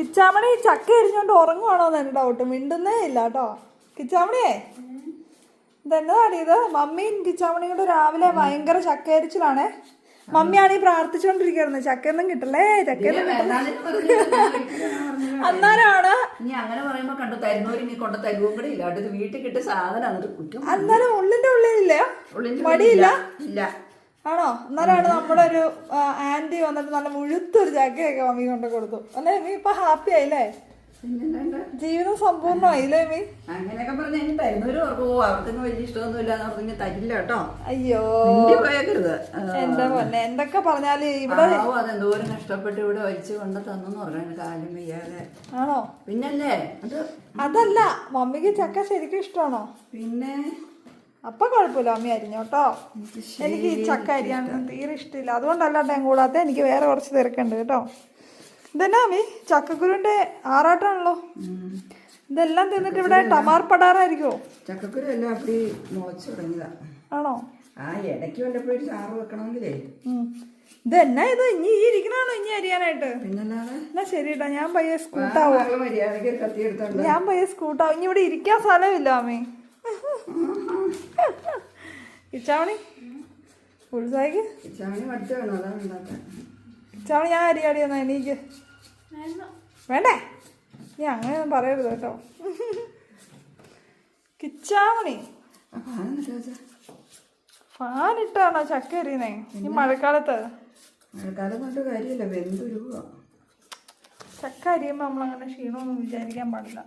കിച്ചാമണി ചക്ക എരിഞ്ഞോണ്ട് ഉറങ്ങുവാണോ എന്ന് ഡൗട്ട് മിണ്ടുന്നേ ഇല്ല കേട്ടോ. കിച്ചാമണിയേ? ഇതെന്നതാണ് ഇത്? മമ്മിയും കിച്ചാമണിയും കൂടെ രാവിലെ ഭയങ്കര ചക്ക എരിച്ചിലാണേ. മമ്മിയാണ് ഈ പ്രാർത്ഥിച്ചോണ്ടിരിക്കുന്നത് ചക്കയൊന്നും കിട്ടല്ലേ. ചക്കയൊന്നും അന്നേരമാണ് ഇനി അങ്ങനെ പറയുമ്പോ കണ്ടു തരുന്നവര് ഇനി കൊണ്ട് തരുവും കൂടെ ഇല്ല. ഇത് വീട്ടിൽ കിട്ടിയ സാധനം കുറ്റം. അന്നേരം ഉള്ളിന്റെ ഉള്ളിലില്ല? മടിയില്ല? ഇല്ല. ആണോ? എന്നാലാണ് നമ്മുടെ ഒരു ആന്റി വന്നിട്ട് നല്ല മുഴുത്തൊരു ചക്കയൊക്കെ മമ്മി കൊണ്ട് കൊടുത്തു. അല്ലേ മീ ഇപ്പൊ ഹാപ്പി ആയില്ലേ ജീവിതം സമ്പൂർണമായില്ലേ മീ അങ്ങനെയൊക്കെ പറഞ്ഞ തരുന്നവര് ഓർക്കും ഓ അവർക്കൊന്നും വലിയ ഇഷ്ടമൊന്നുമില്ല പറഞ്ഞു തരില്ല കേട്ടോ. അയ്യോ. പോയേക്കരുത്. എന്താ പൊന്നെ എന്തൊക്കെ പറഞ്ഞാൽ ഇവിടെ അതെന്തോരം കഷ്ടപ്പെട്ട് ഇവിടെ വലിച്ചു കൊണ്ട് തന്നു പറഞ്ഞു കാലും വയ്യാതെ. ആണോ? പിന്നല്ലേ അത് അതല്ല മമ്മിക്ക് ചക്ക ശരിക്കും ഇഷ്ടമാണോ? പിന്നെ അപ്പൊ കുഴപ്പമില്ല. അമ്മി അരിഞ്ഞോട്ടോ എനിക്ക് ഈ ചക്ക അരിയാൻ തീരെ ഇഷ്ടമില്ല അതുകൊണ്ടല്ല ഞാൻ കൂടാത്ത എനിക്ക് വേറെ കുറച്ച് തിരക്കുണ്ട് കേട്ടോ. ഇതെന്നാ അമ്മി? ചക്കക്കുരുവിന്റെ ആറാട്ടാണല്ലോ ഇതെല്ലാം തിന്നിട്ട് ഇവിടെ ടമാർ പടാറായിരിക്കുമോ ചക്കക്കുരു എല്ലാം അപ്പടി മുളച്ചു തുടങ്ങിയതാ. ആണോ? ആ ഇടയ്ക്ക് വല്ലപ്പോഴും ഒരു ചാറ് വെക്കണമെങ്കിലേ. ഉം. ഇതെന്നാ ഇത്? ഇനി ഈ ഇരിക്കണാണോ ഇനി അറിയാനായിട്ട് എന്നാ ശരി ഞാൻ പയ്യെ സ്കൂട്ടാവും. ഞാൻ പയ്യെ സ്കൂട്ടാവും. ഇനി ഇവിടെ ഇരിക്കാൻ സ്ഥലമില്ല അമ്മേ. ഇച്ചാവണി? ഉത്സാഹിക്ക്? ഇച്ചാവണി ഞാൻ അരിയാടി എന്നാ എനിക്ക് വേണ്ടേ? നീ അങ്ങനെയൊന്നും പറയരുത് കേട്ടോ. കിച്ചാവണി. ഫാൻ ഇട്ടാണോ ചക്ക എറിയുന്നേ ഈ മഴക്കാലത്ത്? മഴക്കാലം കൊണ്ട് കാര്യമില്ല വെന്തൊരുവോ ചക്ക അരിയുമ്പോൾ നമ്മളങ്ങനെ ക്ഷീണമൊന്നും വിചാരിക്കാൻ പാടില്ല.